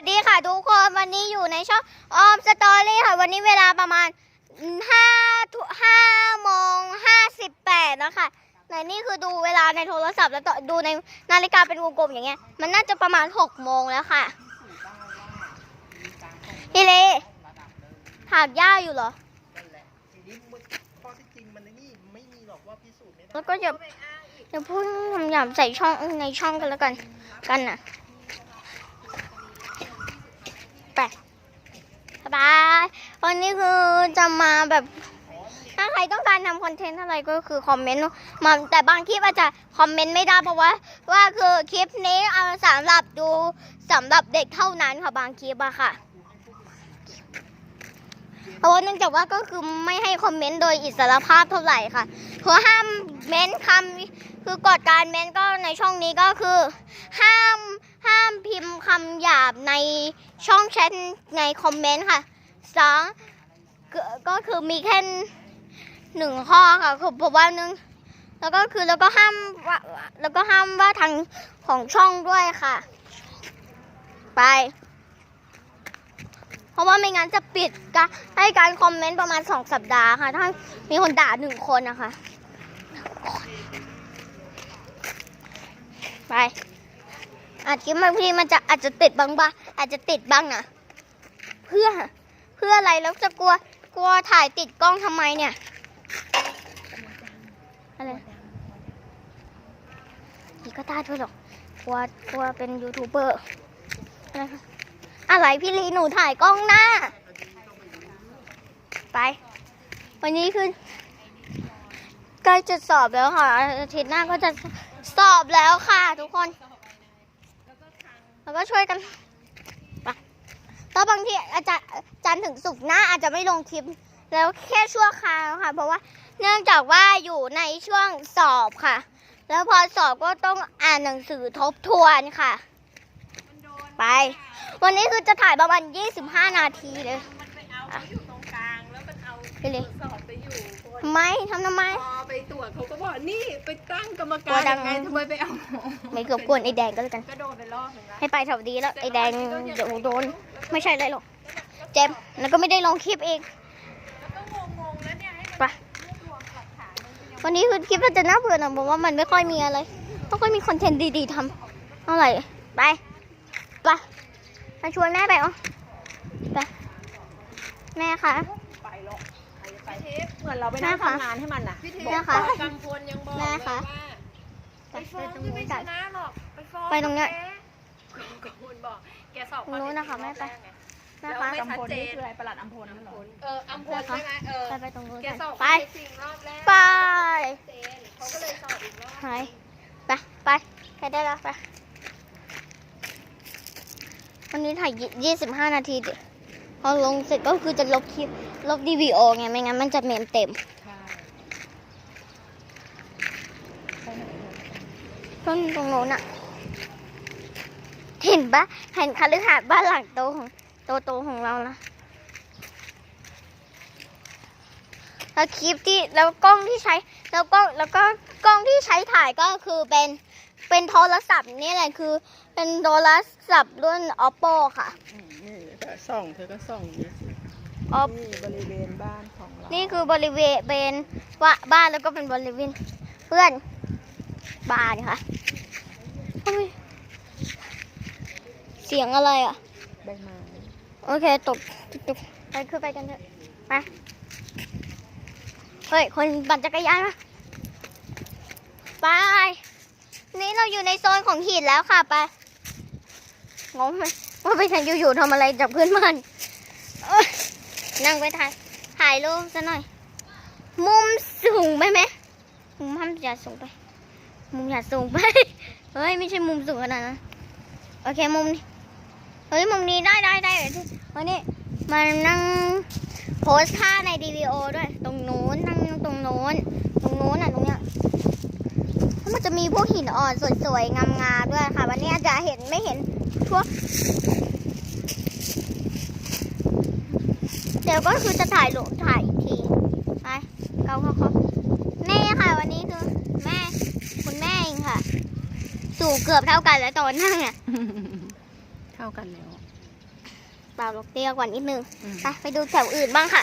สวัสดีค่ะทุกคนวันนี้อยู่ในช่องออมสตอรี่ค่ะ วันนี้เวลาประมาณห้าห้าโมงห้าสิบแปดแล้วค่ะในนี่คือดูเวลาในโทรศัพท์แล้วต่อดูในนาฬิกาเป็นวงกลมอย่างเงี้ย มันน่าจะประมาณหกโมงแล้วค่ะพี่เลถากหญ้าอยู่เหรอแหละทีนี้มันข้อที่จริงมันนี่ไม่มีหรอกว่าพิสูจน์ไม่ได้แล้วก็อย่าอย่าพูดคำหยาบใส่ช่องในช่องกันแล้วกันกันน่ะ ไปบายวันนี้คือจะมาแบบ ถ้าใครต้องการทำคอนเทนต์อะไรก็คือคอมเมนต์มาแต่บางคลิปอาจจะคอมเมนต์ไม่ได้เพราะว่า ว่าคือคลิปนี้เอาสำหรับดูสำหรับเด็กเท่านั้นค่ะบางคลิปอะค่ะ เพราะว่าเนื่องจากว่าก็คือไม่ให้คอมเมนต์โดยอิสระภาพเท่าไหร่ค่ะคือห้ามเม้นคำคือกฎการเม้นก็ในช่องนี้ก็คือ ห้ามห้ามพิมพ์คำหยาบในช่องแชทในคอมเมนต์ค่ะสองก็ก็คือมีแค่หนึ่งข้อค่ะคือพราะว่านึงแล้วก็คือแล้วก็ห้ามว่าแล้วก็ห้ามว่าทางของช่องด้วยค่ะ ไป ราะว่าไม่งั้นจะปิดกะให้การคอมเมนต์ประมาณสองสัปดาห์ค่ะ ถ้ามีคนด่าหนึ่งคนนะคะ ไปอาจจะบางทีมันจะอาจจะติดบ้างบ้างอาจจะติดบ้างนะเพื่อเพื่ออะไรแล้วจะกลัวกลัวถ่ายติดกล้องทำไมเนี่ยอะไรนี่ก็ตาด้วยหรอกกลัวกลัวเป็นยูทูบเบอร์อะไรคะ อะไรพี่ลีหนูถ่ายกล้องหน้า ไป วันนี้คือใกล้จะสอบแล้วค่ะ อาทิตย์หน้าก็จะสอบแล้วค่ะ ทุกคน แล้วก็ช่วยกันไปแล้วบางทีอาจารย์จันถึงศุกหน้าอาจจะไม่ลงคลิป แล้วแค่ชั่วคราวค่ะ เพราะว่าเนื่องจากว่าอยู่ในช่วงสอบค่ะ แล้วพอสอบก็ต้องอ่านหนังสือทบทวนค่ะ ไป วันนี้คือจะถ่ายประมาณ 25 นาทีเลยมันไปเอาเขาอยู่ตรงกลางแล้วมันเอาไปเลยสอบไปอยู่ทำไมทำทำไม พอไปตรวจเขาก็บอกนี่ไปตั้งกรรมกลักาวรดัยังงไงทำไมไปเอาไม่เกือบกวนไอ้แดงก็แล้วกัน ก็โดนไปรอบหนึ่งแล้วให้ไปแถวดีแล้วไอ้แดงเดี๋ยวโดน ไม่ใช่อะไรหรอก เจมส์แล้วก็ไม่ได้ลงคลิปเองแล้วก็งงๆแล้วเนี่ยให้มันไปรวมหลักฐานมันยังวันนี้คือคลิปมันจะน่าเบื่อหน่อยเพราะว่ามันไม่ค่อยมีอะไรไม่ค่อยมีคอนเทนต์ดีๆทำเท่าไหร่ไป ไปมาชวนแม่ไปเอะไปแม่คะไปหรอกใครจะไปทิพย์เหมือนเราไปนั่งแม่คะทำงานให้มันน่ะพี่ทิพย์แม่คะกำพลยังบอกแม่เลยคะว่าไปไปฟ้องตรงจะนู้ไม่นชกันนะหรอกไปฟ้องไปตรงเนี้ยกำพลบอกแกสอบตรงนู้นนะคะแม่ไปแม่แล้วคะไม่ชัดเจนคืออะไรประหลัดอัมพลนั่นเหรอเอออัมพลใช่ไหมเออไปไปตรงนู้นแกกันสอบไปข้อเท็จจริงรอบแรกไปเจนเขาก็เลยสอบอีกรอบหายไปไปไปได้แล้วไปวั นนี้ถ่ายยี่สิบห้านาที พอลงเสร็จก็คือจะลบคลิปลบดีวีโอไง ไม่งั้นมันจะเมมเต็มใช่ต้นตรงโน้นอะเห็นปะเห็นคฤหาสน์บ้านหลังโตของโตโตของเรานะแล้วคลิปที่แล้วกล้องที่ใช้แล้วก็แล้วก็กล้องที่ใช้ถ่ายก็คือเป็น เป็นโทรศัพท์นี่แหละคือ เป็นโทรศัพท์รุ่น oppo ค่ะอืมนี่ก็ส่องเธอก็ส่องนี่สิ Op นี่บริเวณบ้านของเรานี่คือบริเวณเป็นว่าบ้านแล้วก็เป็นบริเวณเพื่อนบ้านค่ะเฮ้ยเสียงอะไรอะ ใบไม้โอเคตกตกไปขึ้นไปกันเถอะไปเฮ้ย คนปั่นจักรยานมาไป นี่เราอยู่ในโซนของหินแล้วค่ะไปงงไหมว่าไปฉันอยู่ๆทำอะไรจับเพื่อนมันนั่งไปถ่ายถ่ายรูปซะหน่อย มุมสูงไปไหมมุมห้ามอย่าสูงไป มุมอย่าสูงไป เฮ้ยไม่ใช่มุมสูงขนาดนั้นโอเคมุมนี้เฮ้ยมุมนี้ได้ได้ได้เดี๋ยวที่วันนี้มานั่งโพสท่าในดีวีโอด้วย ตรงโน้นนั่งตรงโน้น ตรงโน้นอะตรงเนี้ยแล้ว มันจะมีพวกหินอ่อนสวยๆงามๆด้วยค่ะ วันนี้อาจจะเห็นไม่เห็นพวกเดี๋ยวก็คือจะถ่ายลงถ่ายอีกทีไปเกาเขาเขานี่ค่ะวันนี้คือแม่ คุณแม่เองค่ะ สูงเกือบเท่ากันแล้วตอนนั่งอะเท่ากันแล้วเปล่าหรอกเตี้ยกว่านิดนึงไปไปดูแถวอื่นบ้างค่ะ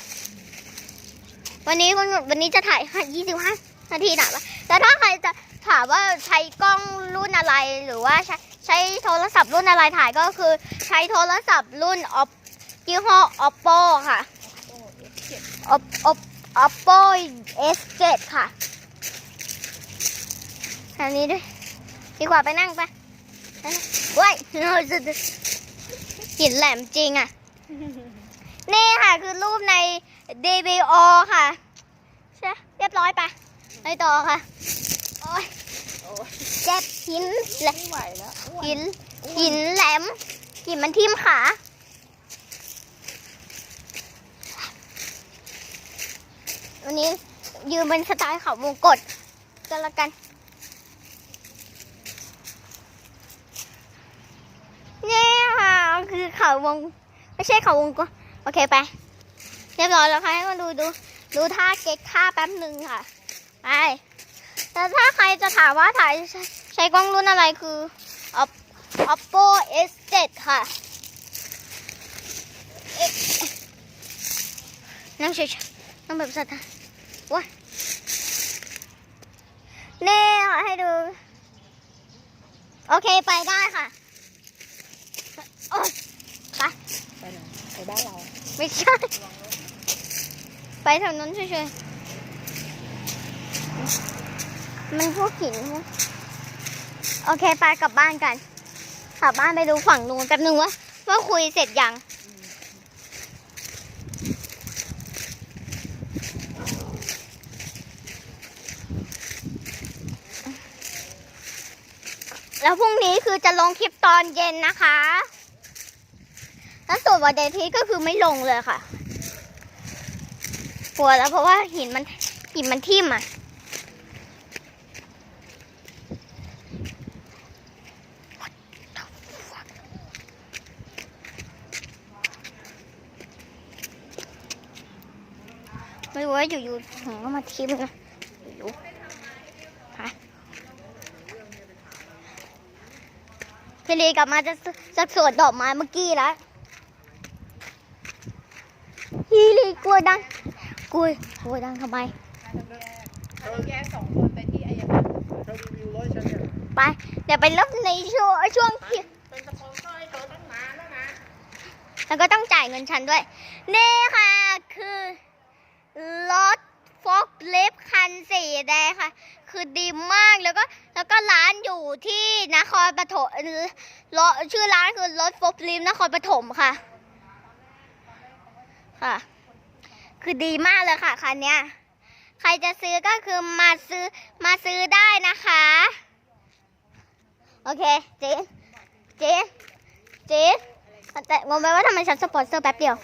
วันนี้วันวันนี้จะถ่ายค่ะ25นาทีนะแล้วถ้าใครจะ ถามว่าใช้กล้องรุ่นอะไรหรือว่าใช้ใช้โทรศัพท์รุ่นอะไรถ่ายก็คือใช้โทรศัพท์รุ่น op ยี่ห้อ oppo ค่ะ op op oppo s7 ค่ะอันนี้ด้วยดีกว่าไปนั่งไปไปนั่งเว้ยหินแหลมจริงอะ นี่ค่ะคือรูปใน DVO ค่ะ ใช่ เรียบร้อยไปไปต่อค่ะ โอ้ยเจ็บหินแหลมไม่ไหวแล้วอ้วนหินหินแหลมหินมันทิ่มขาวันนี้ยืนเป็นสไตล์เขาวงกดก็แล้วกันนี่ค่ะคือเขาวงไม่ใช่เขาวงกดโอเคไปเรียบร้อยแล้วค่ะให้มาดูดูดูท่าเก๊กท่าแป๊บหนึ่งค่ะไป แต่ถ้าใครจะถามว่าถ่ายใช้ใช้กล้องรุ่นอะไรคือ Op- oppo s7 ค่ะเอ๊ะนั่งเฉยๆนั่งแบบสถานว้ายเน่ค่ะให้ดู โอเคไปได้ค่ะโอ๊ยไปไปไหนไปบ้านเรา ไม่ใช่ ไปแถวนั้นเฉยๆ มันพวกหินพวกโอเคไปกลับบ้านกันกลับบ้านไปดูฝั่งนู้นแป๊บนึงว่าว่าคุยเสร็จยังแล้วพรุ่งนี้คือจะลงคลิปตอนเย็นนะคะ แล้วส่วนวันเดย์ทีก็คือไม่ลงเลยค่ะ กลัวแล้วเพราะว่าหินมันหินมันทิ่มอะ ไม่รู้ว่า อยู่ๆถึงก็มาทิ่มนะอยู่ๆฮะพี่ลีกลับมาจะจะสวดดอกไม้เมื่อกี้แล้วฮีลีกลัวดังกลัวกลัวดังทำไมเราแยกสองคนไปที่อายการเธอรีวิวรถฉันเนี่ยไปเดี๋ยวไปลบในช่วงช่วงที่เป็นสปอนเซอร์ให้เธอตั้งนานแล้วนะแล้วก็ต้องจ่ายเงินฉันด้วย นี่ค่ะคือ รถฟอกลิฟคันสีแดงค่ะ คือดีมากแล้วก็แล้วก็ร้านอยู่ที่นครปฐมรถชื่อร้านคือรถฟอกลิฟนครปฐมค่ะ ค่ะ คือดีมากเลยค่ะคันนี้ใครจะซื้อก็คือมาซื้อมาซื้อได้นะคะ โอเคเจ๊เจ๊เจ๊แต่งงไหมว่าทำไมฉันสปอนเซอร์แป๊บเดียว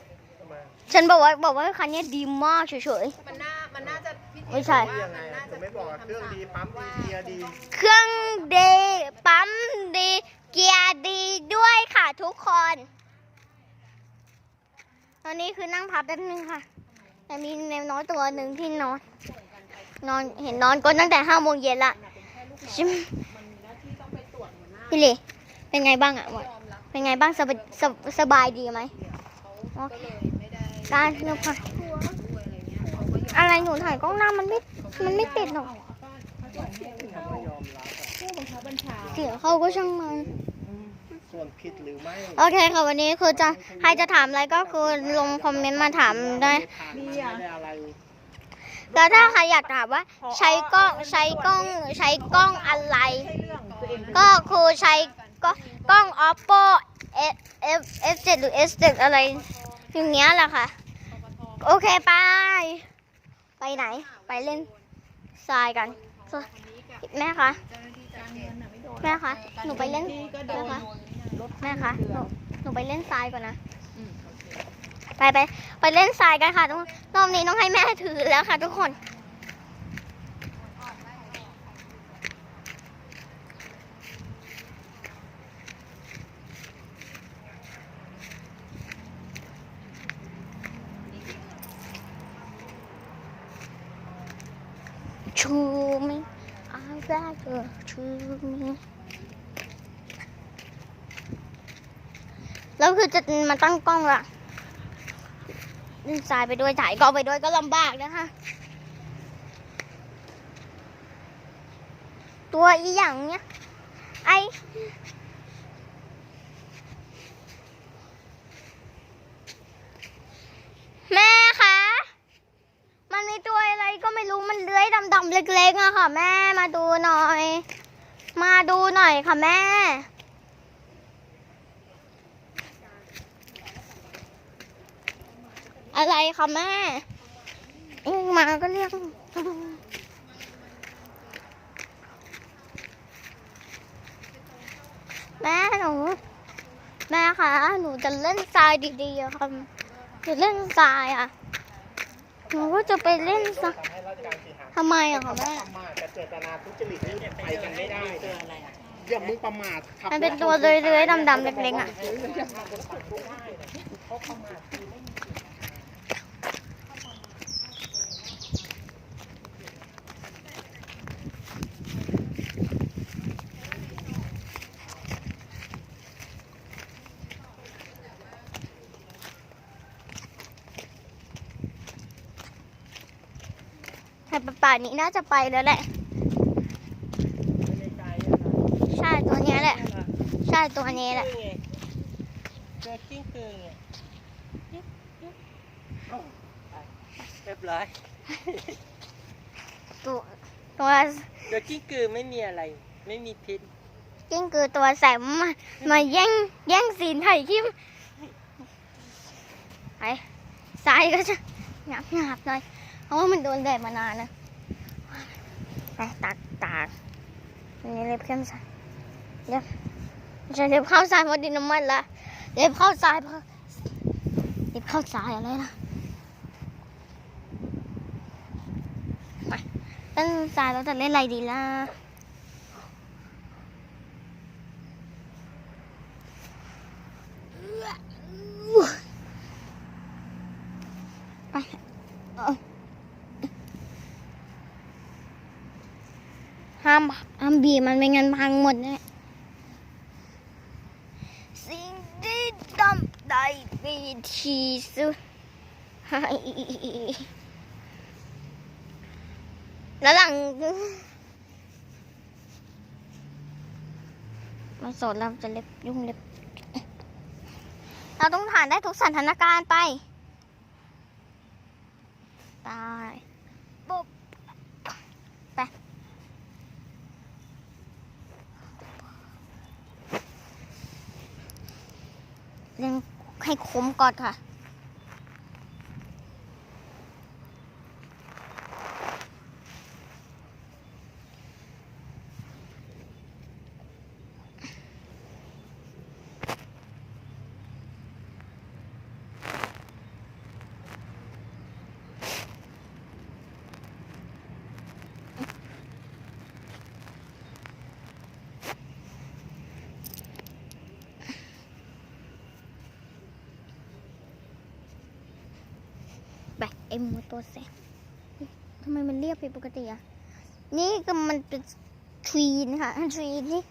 ฉันบอกว่าบอกว่าคันนี้ดีมากเฉย มันน่ามันน่าจะพี่ไม่ใช่ ว่ายังไงมันน่าเธจะอไม่บอกว่าเครื่องดีปั๊มดีเกียร์ดี ๆ เครื่องดีปั๊มดี เกียร์ดีด้วยค่ะทุกคน ตอนนี้คือนั่งพับแป๊บนึงค่ะ แต่มีแมวน้อยตัวหนึ่งที่นอน นอนเห็นนอนก็ตั้งแต่ห้าโมงเย็นละชิมพี่หลีเป็นไงบ้างอะวะเป็นไงบ้างสบายสบสบายดีไหมโอเค การเลือกค่ะ อะไรหนูถ่ายกล้องหน้ามันไม่ มันไม่ติดหรอกเขาไม่ยอมรับอะผู้บังคับบัญชาเสียงเขาก็ช่างมัน ส่วนผิดหรือไม่โอเคค่ะวันนี้คือจะใครจะถามอะไรก็คือลงคอมเมนต์มาถามได้ไม่ได้อะไรแล้วถ้าใครอยากถามว่า ใช้กล้องใช้กล้องใช้กล้องอะไรใช่เรื่องตัวเองก็คือใช้กล้องกล้อง oppo f f f 7หรือ s 7อะไร อย่างเงี้ยแหละค่ะ โอเคไปไปไหน ไปเล่นทรายกันแม่คะแม่คะหนูไปเล่นที่ก็โดแม่นคะรถแม่คะหนูหนูไปเล่นทรายก่อนนะอืมโอเคไปไปไปเล่นทรายกันค่ะทุกรอบนี้ต้องให้แม่ถือแล้วค่ะ ทุกคน ชูมิอาแรกชูมิแล้วคือจะมาตั้งกล้องละดึงสายไปด้วยถ่ายกล้องไปด้วยก็ลำบากนะคะ ตัวอีหยังเนี้ยไอแม่คะ มันมีตัวอะไรก็ไม่รู้มันเลื้อยดำๆเล็กๆอะค่ะ แม่มาดู หน่อย มาดูหน่อยค่ะแม่ อะไรคะแม่เอ็งมาก็เรียกแม่หนู แม่คะหนูจะเล่นทรายดีๆอะค่ะจะเล่นทรายอะหนูก็จะไปเล่นทรายทำให้ราชการสีหาทำไมอะคะแม่ประมาทกับ เจตนาทุจริตนี่ไปกันไม่ได้นะอย่ามึงประมาทขับมันเป็นตัวเลื้อยๆดำๆเล็กๆอะเขาประมาทคือไม่มีแต่ป่านนี้น่าจะไปแล้วแหละ ในใจอะนะ ใช่ตัวเนี้ยแหละ ใช่ตัวนี้แหละเจอกิ้งกือไงเรียบร้อยตัวตัวเจอกิ้งกือไม่มีอะไร ไม่มีพิษกิ้งคือตัวแสบมามาแย่งแย่งซีนไทยคิมไปซ้ายก็จะหยาบหยาบๆหน่อยเพราะว่ามันโดนแดดมานานนะไปตักตากอันนี้เล็บเข้มใสเล็บ ไม่ใช่เล็บเข้าทรายเพราะดินน้ำมันละเล็บเข้าทรายเพราะเล็บเข้าทรายอะไรนะไปเล่นทรายเราจะเล่นอะไรดีล่ะไปห้ามห้ามบีมันไม่งั้นพังหมดเนี่ยสิ่งที่ ทำได้ดีที่สุดให้แล้วหลังมาสดเราจะเล็บยุ่งเล็บ เราต้องผ่านได้ทุกสถานการณ์ไป ตายปุ๊บ ไป เล่น ให้คมก่อนค่ะ ไอ้หมูตัวแสบทำไมมันเรียบผิดปกติอะ นี่ก็มันเป็นทรีนค่ะทรีนนี่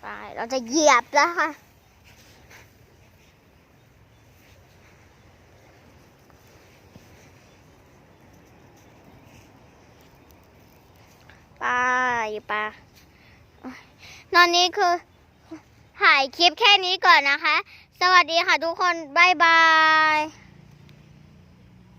ไปเราจะเหยียบแล้วค่ะไปไป ตอนนี้คือถ่ายคลิปแค่นี้ก่อนนะคะ สวัสดีค่ะทุกคน บ๊ายบาย